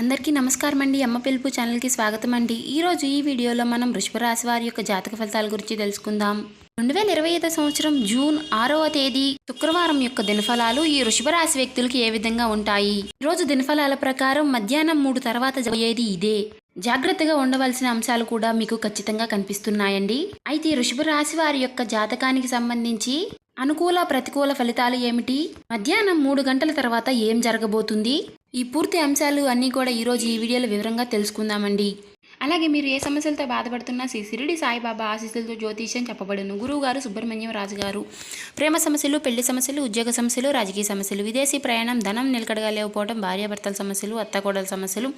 అందరికీ నమస్కారం అండి. అమ్మ పిలుపు ఛానల్కి స్వాగతం అండి. ఈరోజు ఈ వీడియోలో మనం వృషభరాశి వారి యొక్క జాతక ఫలితాల గురించి తెలుసుకుందాం. రెండు వేల ఇరవై ఐదో సంవత్సరం జూన్ ఆరవ తేదీ శుక్రవారం యొక్క దినఫలాలు ఈ వృషభరాశి వ్యక్తులకి ఏ విధంగా ఉంటాయి? ఈరోజు దినఫలాల ప్రకారం మధ్యాహ్నం మూడు తర్వాత జరిగేది ఇదే. జాగ్రత్తగా ఉండవలసిన అంశాలు కూడా మీకు ఖచ్చితంగా కనిపిస్తున్నాయండి. అయితే వృషభ రాశి వారి యొక్క జాతకానికి సంబంధించి అనుకూల ప్రతికూల ఫలితాలు ఏమిటి? మధ్యాహ్నం మూడు గంటల తర్వాత ఏం జరగబోతుంది? ఈ పూర్తి అంశాలు అన్నీ కూడా ఈరోజు ఈ వీడియోలో వివరంగా తెలుసుకుందామండి. అలాగే మీరు ఏ సమస్యలతో బాధపడుతున్నా శ్రీ సిరిడి సాయిబాబా ఆశీస్సులతో జ్యోతిష్యం చెప్పబడును. గురువు గారు సుబ్రహ్మణ్యం రాజు గారు. ప్రేమ సమస్యలు పెళ్ళి సమస్యలు ఉద్యోగ సమస్యలు రాజకీయ సమస్యలు విదేశీ ప్రయాణం ధనం నిలకడగా లేకపోవడం భార్యాభర్తల సమస్యలు అత్తకోడల సమస్యలు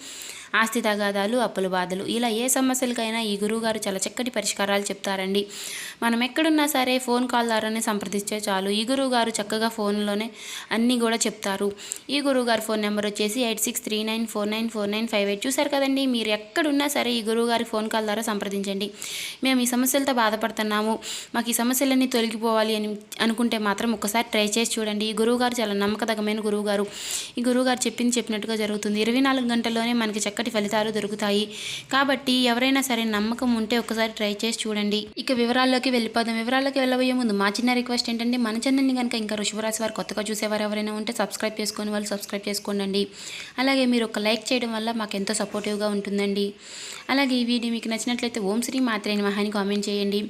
ఆస్తి తగాదాలు అప్పుల బాధలు ఇలా ఏ సమస్యలకైనా ఈ గురువుగారు చాలా చక్కటి పరిష్కారాలు చెప్తారండి. మనం ఎక్కడున్నా సరే ఫోన్ కాల్ ద్వారానే సంప్రదిస్తే చాలు. ఈ గురువు గారు చక్కగా ఫోన్లోనే అన్నీ కూడా చెప్తారు. ఈ గురువుగారి ఫోన్ నెంబర్ వచ్చేసి eight six three nine four nine four nine five eight. చూసారు కదండి మీరు ఎక్కడున్నా సరే ఈ గురువు గారి ఫోన్ కాల్ ద్వారా సంప్రదించండి. మేము ఈ సమస్యలతో బాధపడుతున్నాము. మాకు ఈ సమస్యలన్నీ తొలగిపోవాలి అని అనుకుంటే మాత్రం ఒకసారి ట్రై చేసి చూడండి. ఈ గురువు గారు చాలా నమ్మకదగమైన గురువు గారు ఈ గురువు గారు చెప్పింది చెప్పినట్టుగా జరుగుతుంది. ఇరవై నాలుగు గంటల్లోనే మనకి చక్కటి ఫలితాలు దొరుకుతాయి. కాబట్టి ఎవరైనా సరే నమ్మకం ఉంటే ఒకసారి ట్రై చేసి చూడండి. ఇక వివరాల్లోకి వెళ్ళిపోదాం. వివరాల్లోకి వెళ్ళబోయే ముందు మా చిన్న రిక్వెస్ట్ ఏంటంటే మన ఛానల్ని కనుక ఇంకా ఋషభరాశి వారు కొత్తగా చూసేవారు ఎవరైనా ఉంటే సబ్స్క్రైబ్ చేసుకొని వాళ్ళు సబ్స్క్రైబ్ చేసుకోండి అలాగే మీరు ఒక లైక్ చేయడం వల్ల మాకు ఎంతో సపోర్టివ్గా ఉంటుందండి. అలాగే ఈ వీడియో మీకు నచ్చినట్లయితే ఓం శ్రీ మాత్రేని మహాని కామెంట్ చేయండి.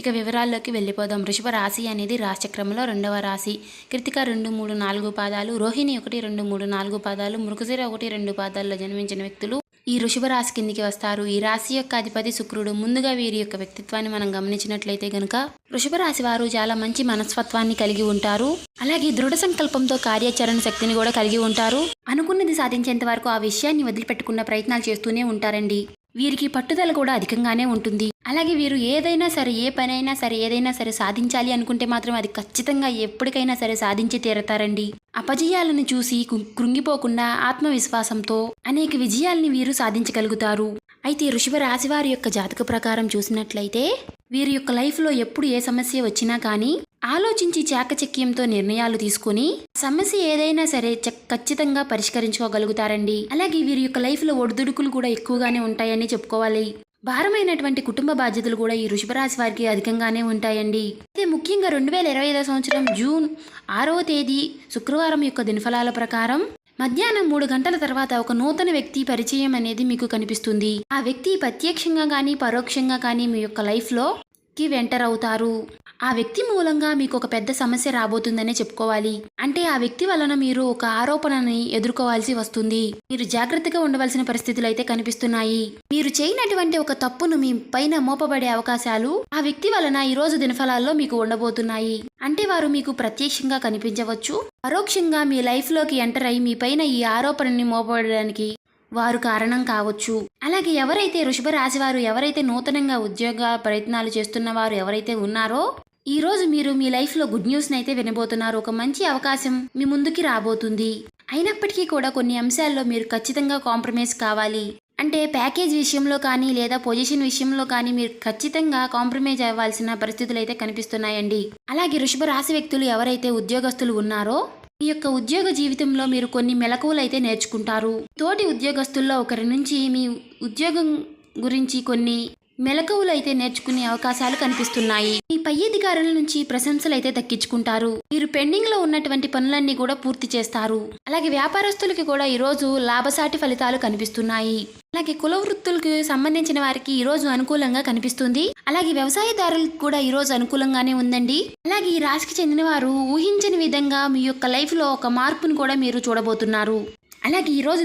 ఇక వివరాల్లోకి వెళ్ళిపోదాం. వృషభ రాశి అనేది రాశిచక్రంలో రెండవ రాశి. కృతిక రెండు మూడు నాలుగు పాదాలు. రోహిణి ఒకటి రెండు మూడు నాలుగు పాదాలు. మృగశిర ఒకటి రెండు పాదాల్లో జన్మించిన వ్యక్తులు ఈ వృషభ రాశి కిందికి వస్తారు. ఈ రాశి యొక్క అధిపతి శుక్రుడు ముందుగా వీరి యొక్క వ్యక్తిత్వాన్ని మనం గమనించినట్లయితే గనుక వృషభ రాశి వారు చాలా మంచి మనస్తత్వాన్ని కలిగి ఉంటారు. అలాగే దృఢ సంకల్పంతో కార్యాచరణ శక్తిని కూడా కలిగి ఉంటారు. అనుకున్నది సాధించేంత వరకు ఆ విషయాన్ని వదిలిపెట్టుకున్న ప్రయత్నాలు చేస్తూనే ఉంటారండి. వీరికి పట్టుదల కూడా అధికంగానే ఉంటుంది. అలాగే వీరు ఏదైనా సరే ఏ పనైనా సరే ఏదైనా సరే సాధించాలి అనుకుంటే మాత్రం అది ఖచ్చితంగా ఎప్పటికైనా సరే సాధించి తీరతారండి. అపజయాలను చూసి కృంగిపోకుండా ఆత్మవిశ్వాసంతో అనేక విజయాల్ని వీరు సాధించగలుగుతారు. అయితే వృషభ రాశివారి యొక్క జాతక ప్రకారం చూసినట్లయితే వీరి యొక్క లైఫ్లో ఎప్పుడు ఏ సమస్య వచ్చినా కానీ ఆలోచించి చాకచక్యంతో నిర్ణయాలు తీసుకొని సమస్య ఏదైనా సరే ఖచ్చితంగా పరిష్కరించుకోగలుగుతారండి. అలాగే వీరి యొక్క లైఫ్లో ఒడిదుడుకులు కూడా ఎక్కువగానే ఉంటాయని చెప్పుకోవాలి. భారమైనటువంటి కుటుంబ బాధ్యతలు కూడా ఈ వృషభరాశి వారికి అధికంగానే ఉంటాయండి. అయితే ముఖ్యంగా రెండు వేల ఇరవై ఐదో సంవత్సరం జూన్ ఆరవ తేదీ శుక్రవారం యొక్క దినఫలాల ప్రకారం మధ్యాహ్నం మూడు గంటల తర్వాత ఒక నూతన వ్యక్తి పరిచయం అనేది మీకు కనిపిస్తుంది. ఆ వ్యక్తి ప్రత్యక్షంగా కానీ పరోక్షంగా కానీ మీ యొక్క లైఫ్లో కి వెంటర్ అవుతారు. ఆ వ్యక్తి మూలంగా మీకు ఒక పెద్ద సమస్య రాబోతుందనే చెప్పుకోవాలి. అంటే ఆ వ్యక్తి వలన మీరు ఒక ఆరోపణని ఎదుర్కోవాల్సి వస్తుంది. మీరు జాగ్రత్తగా ఉండవలసిన పరిస్థితులు అయితే కనిపిస్తున్నాయి. మీరు చేయనటువంటి ఒక తప్పును మీ పైన మోపబడే అవకాశాలు ఆ వ్యక్తి వలన ఈ రోజు దినఫలాల్లో మీకు ఉండబోతున్నాయి. అంటే వారు మీకు ప్రత్యక్షంగా కనిపించవచ్చు. పరోక్షంగా మీ లైఫ్లోకి ఎంటర్ అయి మీ పైన ఈ ఆరోపణని మోపబడడానికి వారు కారణం కావచ్చు. అలాగే ఎవరైతే వృషభ రాశి ఎవరైతే నూతనంగా ఉద్యోగ ప్రయత్నాలు చేస్తున్న వారు ఎవరైతే ఉన్నారో ఈ రోజు మీరు మీ లైఫ్లో గుడ్ న్యూస్ని అయితే వినబోతున్నారు. ఒక మంచి అవకాశం మీ ముందుకి రాబోతుంది. అయినప్పటికీ కూడా కొన్ని అంశాల్లో మీరు ఖచ్చితంగా కాంప్రమైజ్ కావాలి. అంటే ప్యాకేజ్ విషయంలో కానీ లేదా పొజిషన్ విషయంలో కానీ మీరు ఖచ్చితంగా కాంప్రమైజ్ అవ్వాల్సిన పరిస్థితులు అయితే కనిపిస్తున్నాయండి. అలాగే వృషభ రాశి వ్యక్తులు ఎవరైతే ఉద్యోగస్తులు ఉన్నారో మీ యొక్క ఉద్యోగ జీవితంలో మీరు కొన్ని మెలకువలు అయితే నేర్చుకుంటారు. తోటి ఉద్యోగస్తుల్లో ఒకరి నుంచి మీ ఉద్యోగం గురించి కొన్ని మెలకువలు అయితే నేర్చుకునే అవకాశాలు కనిపిస్తున్నాయి. మీ పై అధికారుల నుంచి ప్రశంసలు అయితే దక్కించుకుంటారు. మీరు పెండింగ్లో ఉన్నటువంటి పనులన్నీ కూడా పూర్తి చేస్తారు. అలాగే వ్యాపారస్తులకి కూడా ఈ రోజు లాభసాటి ఫలితాలు కనిపిస్తున్నాయి. అలాగే కుల వృత్తులకు సంబంధించిన వారికి ఈ రోజు అనుకూలంగా కనిపిస్తుంది. అలాగే వ్యవసాయదారులకు కూడా ఈ రోజు అనుకూలంగానే ఉందండి. అలాగే ఈ రాశికి చెందిన వారు ఊహించని విధంగా మీ యొక్క లైఫ్లో ఒక మార్పును కూడా మీరు చూడబోతున్నారు. అలాగే ఈ రోజు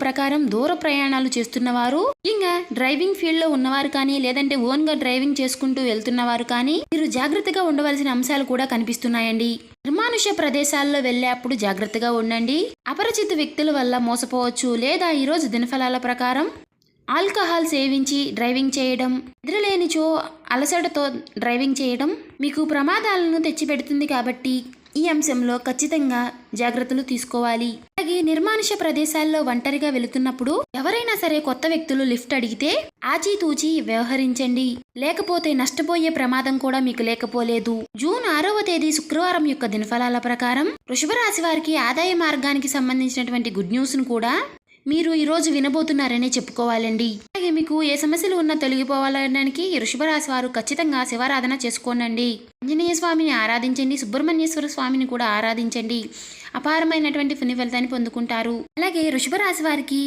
ప్రకారం దూర ప్రయాణాలు చేస్తున్నవారు ఇంకా డ్రైవింగ్ ఫీల్డ్లో ఉన్నవారు కానీ లేదంటే ఓన్గా డ్రైవింగ్ చేసుకుంటూ వెళ్తున్నవారు కానీ మీరు జాగ్రత్తగా ఉండవలసిన అంశాలు కూడా కనిపిస్తున్నాయండి. నిర్మానుష్య ప్రదేశాల్లో వెళ్ళేప్పుడు జాగ్రత్తగా ఉండండి. అపరిచిత వ్యక్తుల వల్ల మోసపోవచ్చు. లేదా ఈ రోజు దినఫలాల ప్రకారం ఆల్కహాల్ సేవించి డ్రైవింగ్ చేయడం నిద్రలేనిచో అలసటతో డ్రైవింగ్ చేయడం మీకు ప్రమాదాలను తెచ్చిపెడుతుంది కాబట్టి ఈ అంశంలో ఖచ్చితంగా జాగ్రత్తలు తీసుకోవాలి. అలాగే నిర్మానుష్య ప్రదేశాల్లో ఒంటరిగా వెళుతున్నప్పుడు ఎవరైనా సరే కొత్త వ్యక్తులు లిఫ్ట్ అడిగితే ఆచితూచి వ్యవహరించండి. లేకపోతే నష్టపోయే ప్రమాదం కూడా మీకు లేకపోలేదు. జూన్ ఆరవ తేదీ శుక్రవారం యొక్క దినఫలాల ప్రకారం వృషభ రాశి వారికి ఆదాయ మార్గానికి సంబంధించినటువంటి గుడ్ న్యూస్ను కూడా మీరు ఈరోజు వినబోతున్నారనే చెప్పుకోవాలండి. అలాగే మీకు ఏ సమస్యలు ఉన్నా తొలగిపోవాలనడానికి వృషభ వారు ఖచ్చితంగా శివారాధన చేసుకోనండి. ఆంజనేయ స్వామిని ఆరాధించండి సుబ్రహ్మణ్యేశ్వర స్వామిని కూడా ఆరాధించండి. అపారమైనటువంటి పుణ్య ఫలితాన్ని పొందుకుంటారు. అలాగే వృషభ వారికి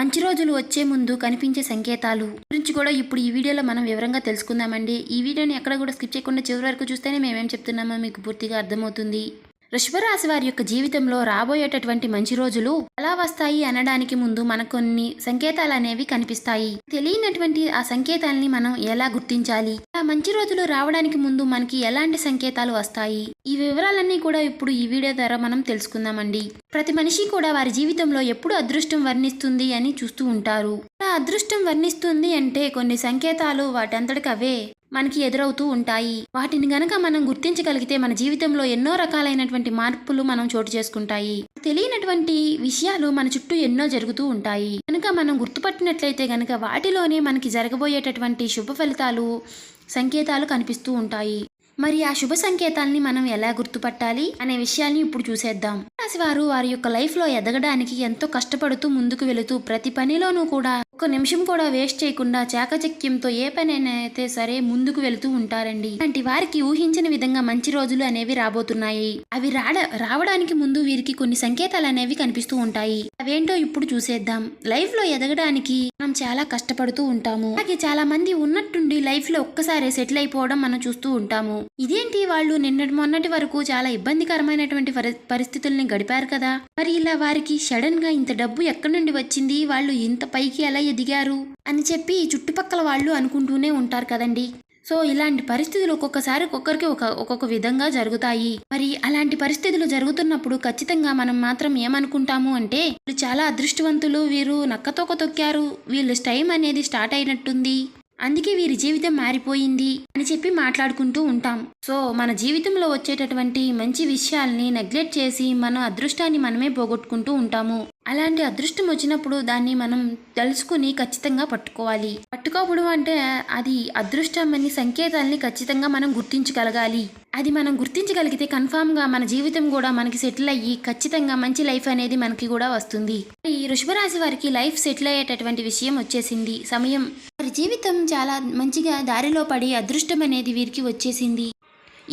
మంచి రోజులు వచ్చే ముందు కనిపించే సంకేతాలు గురించి కూడా ఇప్పుడు ఈ వీడియోలో మనం వివరంగా తెలుసుకుందామండి. ఈ వీడియోని ఎక్కడ కూడా స్కిప్ చేయకుండా చివరి వరకు చూస్తేనే మేమేం చెప్తున్నామో మీకు పూర్తిగా అర్థమవుతుంది. వృషభరాశి వారి యొక్క జీవితంలో రాబోయేటటువంటి మంచి రోజులు ఎలా వస్తాయి అనడానికి ముందు మనకు కొన్ని సంకేతాలు అనేవి కనిపిస్తాయి. తెలియనటువంటి ఆ సంకేతాలని మనం ఎలా గుర్తించాలి? ఆ మంచి రోజులు రావడానికి ముందు మనకి ఎలాంటి సంకేతాలు వస్తాయి? ఈ వివరాలన్నీ కూడా ఇప్పుడు ఈ వీడియో ద్వారా మనం తెలుసుకుందామండి. ప్రతి మనిషి కూడా వారి జీవితంలో ఎప్పుడు అదృష్టం వర్ణిస్తుంది అని చూస్తూ ఉంటారు. అలా అదృష్టం వర్ణిస్తుంది అంటే కొన్ని సంకేతాలు వాటంతటికి అవే మనకి ఎదురవుతూ ఉంటాయి. వాటిని గనక మనం గుర్తించగలిగితే మన జీవితంలో ఎన్నో రకాలైనటువంటి మార్పులు మనం చోటు చేసుకుంటాయి. తెలియనటువంటి విషయాలు మన చుట్టూ ఎన్నో జరుగుతూ ఉంటాయి. కనుక మనం గుర్తుపట్టినట్లయితే గనక వాటిలోనే మనకి జరగబోయేటటువంటి శుభ ఫలితాలు సంకేతాలు కనిపిస్తూ ఉంటాయి. మరి ఆ శుభ సంకేతాల్ని మనం ఎలా గుర్తుపట్టాలి అనే విషయాన్ని ఇప్పుడు చూసేద్దాం. రాశి వారు వారి యొక్క లైఫ్లో ఎదగడానికి ఎంతో కష్టపడుతూ ముందుకు వెళుతూ ప్రతి పనిలోనూ కూడా ఒక్క నిమిషం కూడా వేస్ట్ చేయకుండా చాకచక్యంతో ఏ పనైనా అయితే సరే ముందుకు వెళుతూ ఉంటారండి. అలాంటి వారికి ఊహించిన విధంగా మంచి రోజులు అనేవి రాబోతున్నాయి. అవి రాడ రావడానికి ముందు వీరికి కొన్ని సంకేతాలు అనేవి కనిపిస్తూ ఉంటాయి. అవేంటో ఇప్పుడు చూసేద్దాం. లైఫ్లో ఎదగడానికి మనం చాలా కష్టపడుతూ ఉంటాము. అలాగే చాలా మంది ఉన్నట్టుండి లైఫ్లో ఒక్కసారి సెటిల్ అయిపోవడం మనం చూస్తూ ఉంటాము. ఇదేంటి వాళ్ళు నిన్నటి మొన్నటి వరకు చాలా ఇబ్బందికరమైనటువంటి పరి- పరిస్థితుల్ని గడిపారు కదా. మరి ఇలా వారికి సడన్గా ఇంత డబ్బు ఎక్కడి నుండి వచ్చింది? వాళ్ళు ఇంత పైకి ఎలా ఎదిగారు అని చెప్పి చుట్టుపక్కల వాళ్ళు అనుకుంటూనే ఉంటారు కదండి. సో ఇలాంటి పరిస్థితులు ఒక్కొక్కసారి ఒక్కొక్కరికి ఒక ఒక్కొక్క విధంగా జరుగుతాయి. మరి అలాంటి పరిస్థితులు జరుగుతున్నప్పుడు ఖచ్చితంగా మనం మాత్రం ఏమనుకుంటాము అంటే వీళ్ళు చాలా అదృష్టవంతులు వీరు నక్కతోక తొక్కారు వీళ్ళు టైం అనేది స్టార్ట్ అయినట్టుంది. అందుకే వీరి జీవితం మారిపోయింది అని చెప్పి మాట్లాడుకుంటూ ఉంటాం. సో మన జీవితంలో వచ్చేటటువంటి మంచి విషయాల్ని నెగ్లెక్ట్ చేసి మన అదృష్టాన్ని మనమే పోగొట్టుకుంటూ ఉంటాము. అలాంటి అదృష్టం వచ్చినప్పుడు దాన్ని మనం తెలుసుకుని ఖచ్చితంగా పట్టుకోవాలి. పట్టుకోవడం అంటే అది అదృష్టం అని సంకేతాల్ని ఖచ్చితంగా మనం గుర్తించగలగాలి. అది మనం గుర్తించగలిగితే కన్ఫామ్గా మన జీవితం కూడా మనకి సెటిల్ అయ్యి ఖచ్చితంగా మంచి లైఫ్ అనేది మనకి కూడా వస్తుంది. ఈ వృషభరాశి వారికి లైఫ్ సెటిల్ అయ్యేటటువంటి విషయం వచ్చేసింది. సమయం వారి జీవితం చాలా మంచిగా దారిలో పడి అదృష్టం అనేది వీరికి వచ్చేసింది.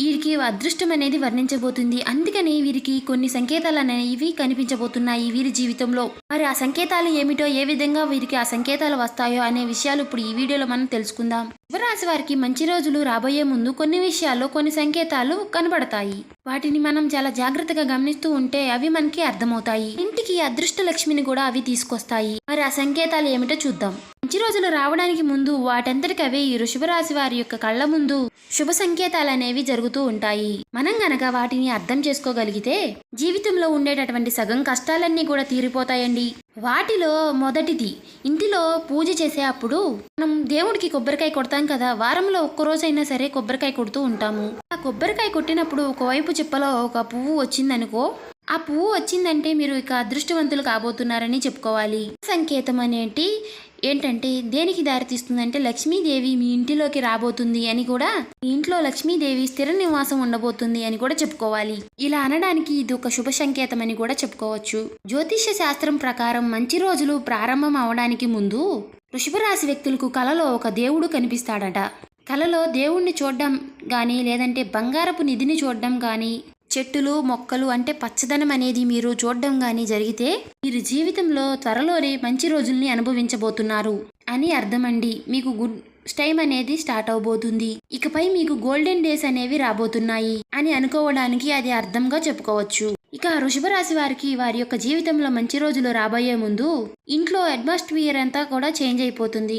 వీరికి అదృష్టం అనేది వర్ణించబోతుంది. అందుకని వీరికి కొన్ని సంకేతాలు అనేవి కనిపించబోతున్నాయి వీరి జీవితంలో. మరి ఆ సంకేతాలు ఏమిటో ఏ విధంగా వీరికి ఆ సంకేతాలు వస్తాయో అనే విషయాలు ఇప్పుడు ఈ వీడియోలో మనం తెలుసుకుందాం. శివరాశి వారికి మంచి రోజులు రాబోయే ముందు కొన్ని విషయాల్లో కొన్ని సంకేతాలు కనబడతాయి. వాటిని మనం చాలా జాగ్రత్తగా గమనిస్తూ ఉంటే అవి మనకి అర్థమవుతాయి. ఇంటికి అదృష్ట లక్ష్మిని కూడా అవి తీసుకొస్తాయి. మరి ఆ సంకేతాలు ఏమిటో చూద్దాం. మంచి రోజులు రావడానికి ముందు వాటంతటికవే ఈ వృషభరాశి వారి యొక్క కళ్ళ ముందు శుభ సంకేతాలు అనేవి జరుగుతూ ఉంటాయి. మనం గనక వాటిని అర్థం చేసుకోగలిగితే జీవితంలో ఉండేటటువంటి సగం కష్టాలన్నీ కూడా తీరిపోతాయండి. వాటిలో మొదటిది ఇంటిలో పూజ చేసే అప్పుడు మనం దేవుడికి కొబ్బరికాయ కొడతాం కదా వారంలో ఒక్కరోజైనా సరే కొబ్బరికాయ కొడుతూ ఉంటాము. ఆ కొబ్బరికాయ కొట్టినప్పుడు ఒకవైపు చిప్పలో ఒక పువ్వు వచ్చిందనుకో ఆ పువ్వు వచ్చిందంటే మీరు ఇక అదృష్టవంతులు కాబోతున్నారని చెప్పుకోవాలి. సంకేతం అనేటి ఏంటంటే దేనికి దారితీస్తుందంటే లక్ష్మీదేవి మీ ఇంటిలోకి రాబోతుంది అని కూడా మీ ఇంట్లో లక్ష్మీదేవి స్థిర నివాసం ఉండబోతుంది అని కూడా చెప్పుకోవాలి. ఇలా అనడానికి ఇది ఒక శుభ సంకేతమని కూడా చెప్పుకోవచ్చు. జ్యోతిష్య శాస్త్రం ప్రకారం మంచి రోజులు ప్రారంభం అవడానికి ముందు వృషభరాశి వ్యక్తులకు కలలో ఒక దేవుడు కనిపిస్తాడట. కలలో దేవుణ్ణి చూడడం కానీ లేదంటే బంగారపు నిధిని చూడడం కానీ చెట్టులు మొక్కలు అంటే పచ్చదనం అనేది మీరు చూడడం కానీ జరిగితే మీరు జీవితంలో త్వరలోనే మంచి రోజుల్ని అనుభవించబోతున్నారు అని అర్థమండి. మీకు గుడ్ టైం అనేది స్టార్ట్ అవబోతుంది. ఇకపై మీకు గోల్డెన్ డేస్ అనేవి రాబోతున్నాయి అని అనుకోవడానికి అది అర్థంగా చెప్పుకోవచ్చు. ఇక వృషభ రాశి వారికి వారి యొక్క జీవితంలో మంచి రోజులు రాబోయే ముందు ఇంట్లో అట్మాస్ఫియర్ అంతా కూడా చేంజ్ అయిపోతుంది.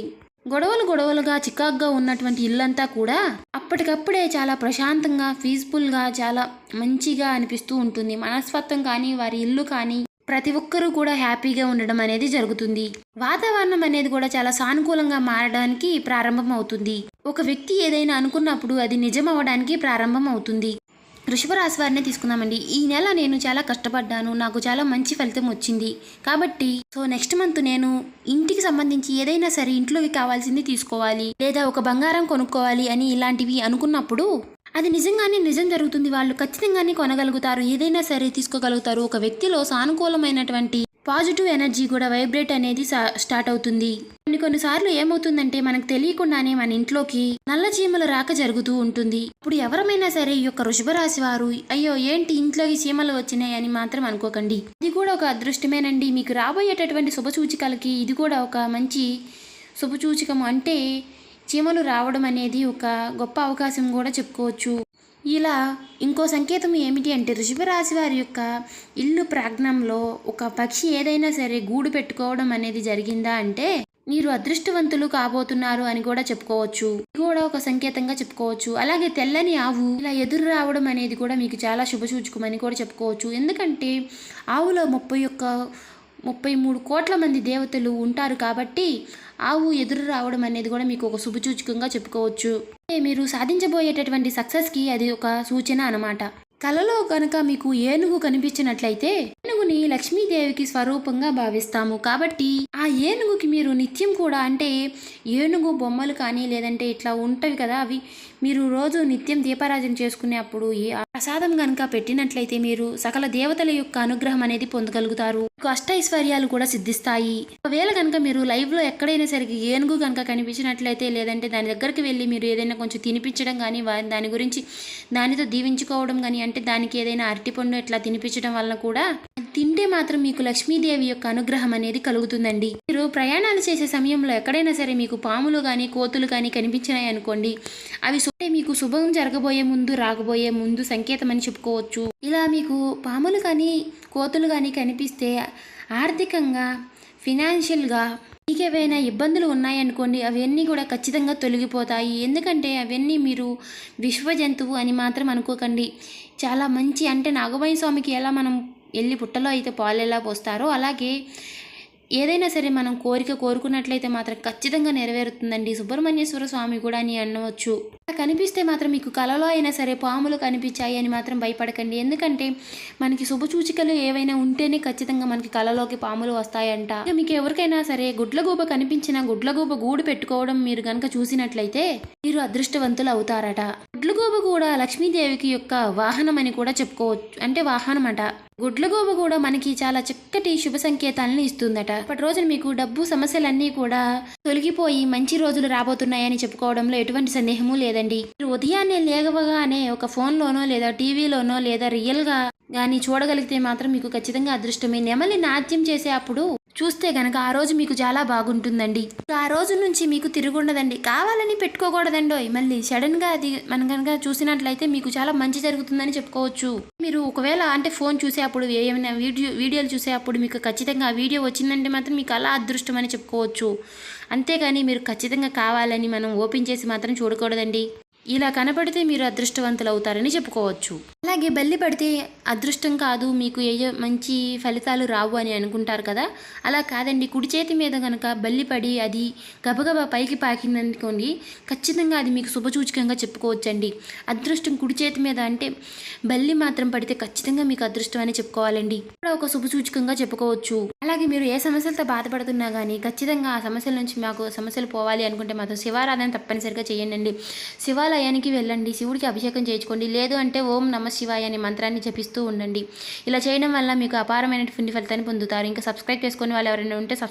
గొడవలు గొడవలుగా చికాగ్గా ఉన్నటువంటి ఇల్లంతా కూడా అప్పటికప్పుడే చాలా ప్రశాంతంగా పీస్ఫుల్గా చాలా మంచిగా అనిపిస్తూ ఉంటుంది. మనస్తత్వం కానీ వారి ఇల్లు కానీ ప్రతి ఒక్కరూ కూడా హ్యాపీగా ఉండడం అనేది జరుగుతుంది. వాతావరణం అనేది కూడా చాలా సానుకూలంగా మారడానికి ప్రారంభం అవుతుంది ఒక వ్యక్తి ఏదైనా అనుకున్నప్పుడు అది నిజం అవ్వడానికి ప్రారంభం అవుతుంది వృషభరాశి వారిని తీసుకుందామండి. ఈ నెల నేను చాలా కష్టపడ్డాను. నాకు చాలా మంచి ఫలితం వచ్చింది. కాబట్టి సో నెక్స్ట్ మంత్ నేను ఇంటికి సంబంధించి ఏదైనా సరే ఇంట్లోకి కావాల్సింది తీసుకోవాలి. లేదా ఒక బంగారం కొనుక్కోవాలి అని ఇలాంటివి అనుకున్నప్పుడు అది నిజంగానే నిజం జరుగుతుంది. వాళ్ళు ఖచ్చితంగానే కొనగలుగుతారు. ఏదైనా సరే తీసుకోగలుగుతారు. ఒక వ్యక్తిలో సానుకూలమైనటువంటి పాజిటివ్ ఎనర్జీ కూడా వైబ్రేట్ అనేది స్టార్ట్ అవుతుంది. కొన్ని కొన్నిసార్లు ఏమవుతుందంటే మనకు తెలియకుండానే మన ఇంట్లోకి నల్ల చీమల రాక జరుగుతూ ఉంటుంది. ఇప్పుడు ఎవరమైనా సరే ఈ యొక్క వృషభరాశి వారు అయ్యో ఏంటి ఇంట్లోకి చీమలు వచ్చినాయి అని మాత్రం అనుకోకండి. ఇది కూడా ఒక అదృష్టమేనండి. మీకు రాబోయేటటువంటి శుభ సూచికలకి ఇది కూడా ఒక మంచి శుభ సూచికం అంటే చీమలు రావడం అనేది ఒక గొప్ప అవకాశం కూడా చెప్పుకోవచ్చు. ఇలా ఇంకో సంకేతం ఏమిటి అంటే వృషభ వారి యొక్క ఇల్లు ప్రాంగణంలో ఒక పక్షి ఏదైనా సరే గూడు పెట్టుకోవడం అనేది జరిగిందా అంటే మీరు అదృష్టవంతులు కాబోతున్నారు అని కూడా చెప్పుకోవచ్చు. ఇది కూడా ఒక సంకేతంగా చెప్పుకోవచ్చు. అలాగే తెల్లని ఆవు ఇలా ఎదురు రావడం అనేది కూడా మీకు చాలా శుభసూచకమని కూడా చెప్పుకోవచ్చు. ఎందుకంటే ఆవులో ముప్పై యొక్క ముప్పై మూడు కోట్ల మంది దేవతలు ఉంటారు కాబట్టి ఆవు ఎదురు రావడం అనేది కూడా మీకు ఒక శుభసూచకంగా చెప్పుకోవచ్చు. అంటే మీరు సాధించబోయేటటువంటి సక్సెస్కి అది ఒక సూచన అనమాట కలలో కనుక మీకు ఏనుగు కనిపించినట్లయితే ఏనుగుని లక్ష్మీదేవికి స్వరూపంగా భావిస్తాము. కాబట్టి ఆ ఏనుగుకి మీరు నిత్యం కూడా అంటే ఏనుగు బొమ్మలు కానీ లేదంటే ఇట్లా ఉంటవి కదా అవి మీరు రోజు నిత్యం దీపారాజన చేసుకునే అప్పుడు ఈ ప్రసాదం కనుక పెట్టినట్లయితే మీరు సకల దేవతల యొక్క అనుగ్రహం అనేది పొందగలుగుతారు. మీకు అష్ట ఐశ్వర్యాలు కూడా సిద్ధిస్తాయి. ఒకవేళ కనుక మీరు లైవ్లో ఎక్కడైనా సరే ఏనుగు కనుక కనిపించినట్లయితే లేదంటే దాని దగ్గరికి వెళ్ళి మీరు ఏదైనా కొంచెం తినిపించడం కానీ దాని గురించి దానితో దీవించుకోవడం కానీ అంటే దానికి ఏదైనా అరటిపండు ఇట్లా తినిపించడం వలన కూడా ఉంటే మాత్రం మీకు లక్ష్మీదేవి యొక్క అనుగ్రహం అనేది కలుగుతుందండి. మీరు ప్రయాణాలు చేసే సమయంలో ఎక్కడైనా సరే మీకు పాములు కానీ కోతులు కానీ కనిపించినాయి అనుకోండి. అవి చూస్తే మీకు శుభం జరగబోయే ముందు రాకబోయే ముందు సంకేతం అని చెప్పుకోవచ్చు. ఇలా మీకు పాములు కానీ కోతులు కానీ కనిపిస్తే ఆర్థికంగా ఫినాన్షియల్గా మీకు ఏవైనా ఇబ్బందులు ఉన్నాయనుకోండి అవన్నీ కూడా ఖచ్చితంగా తొలగిపోతాయి. ఎందుకంటే అవన్నీ మీరు విశ్వ జంతువు అని మాత్రం అనుకోకండి. చాలా మంచి అంటే నాగమయ్య స్వామికి ఎలా మనం వెళ్ళి పుట్టలో అయితే పాలు ఎలా పోస్తారో అలాగే ఏదైనా సరే మనం కోరిక కోరుకున్నట్లయితే మాత్రం ఖచ్చితంగా నెరవేరుతుందండి. సుబ్రహ్మణ్యేశ్వర స్వామి కూడా అని అనవచ్చు. అలా కనిపిస్తే మాత్రం మీకు కలలో అయినా సరే పాములు కనిపించాయి అని మాత్రం భయపడకండి. ఎందుకంటే మనకి శుభసూచికలు ఏవైనా ఉంటేనే ఖచ్చితంగా మనకి కలలోకి పాములు వస్తాయంట. మీకు ఎవరికైనా సరే గుడ్లగూబ కనిపించిన గుడ్లగూబ గూడు పెట్టుకోవడం మీరు కనుక చూసినట్లయితే మీరు అదృష్టవంతులు అవుతారట. గుడ్లగూబ కూడా లక్ష్మీదేవికి యొక్క వాహనం అని కూడా చెప్పుకోవచ్చు. అంటే వాహనం అట గుడ్లగూబ కూడా మనకి చాలా చక్కటి శుభ సంకేతాలను ఇస్తుందట. ఇప్పటి రోజున మీకు డబ్బు సమస్యలన్నీ కూడా తొలగిపోయి మంచి రోజులు రాబోతున్నాయని చెప్పుకోవడంలో ఎటువంటి సందేహము లేదండి. మీరు ఉదయాన్నే లేగవగానే ఒక ఫోన్లోనో లేదా టీవీలోనో లేదా రియల్గా కానీ చూడగలిగితే మాత్రం మీకు ఖచ్చితంగా అదృష్టమే. నెమలి నాట్యం చేసే అప్పుడు చూస్తే గనక ఆ రోజు మీకు చాలా బాగుంటుందండి. ఆ రోజు నుంచి మీకు తిరుగుండదండి. కావాలని పెట్టుకోకూడదండోయ్. మళ్ళీ సడన్గా అది మనం కనుక చూసినట్లయితే మీకు చాలా మంచి జరుగుతుందని చెప్పుకోవచ్చు. మీరు ఒకవేళ అంటే ఫోన్ చూసే అప్పుడు ఏమైనా వీడియో వీడియోలు చూసే అప్పుడు మీకు ఖచ్చితంగా ఆ వీడియో వచ్చిందంటే మాత్రం మీకు అలా అదృష్టం అని చెప్పుకోవచ్చు. అంతేగాని మీరు ఖచ్చితంగా కావాలని మనం ఓపెన్ చేసి మాత్రం చూడకూడదండి. ఇలా కనపడితే మీరు అదృష్టవంతులు అవుతారని చెప్పుకోవచ్చు. అలాగే బల్లి పడితే అదృష్టం కాదు మీకు ఏ మంచి ఫలితాలు రావు అని అనుకుంటారు కదా? అలా కాదండి. కుడి చేతి మీద కనుక బల్లి పడి అది గబగబా పైకి పాకిందనుకోండి ఖచ్చితంగా అది మీకు శుభసూచకంగా చెప్పుకోవచ్చండి. అదృష్టం కుడి చేతి మీద అంటే బల్లి మాత్రం పడితే ఖచ్చితంగా మీకు అదృష్టం అని చెప్పుకోవాలండి. కూడా ఒక శుభసూచకంగా చెప్పుకోవచ్చు. అలాగే మీరు ఏ సమస్యలతో బాధపడుతున్నా కానీ ఖచ్చితంగా ఆ సమస్యల నుంచి మాకు సమస్యలు పోవాలి అనుకుంటే మాత్రం శివారాధన తప్పనిసరిగా చేయండి శివాలయానికి వెళ్ళండి శివుడికి అభిషేకం చేయించుకోండి. లేదు అంటే ఓం నమ శివాయ అనే మంత్రాన్ని జపిస్తూ ఉండండి. ఇలా చేయడం వల్ల మీకు అపారమైనటువంటి ఫలితాన్ని పొందుతారు. ఇంకా సబ్స్క్రైబ్ చేసుకునే వాళ్ళు ఎవరైనా ఉంటే సబ్స్క్రైబ్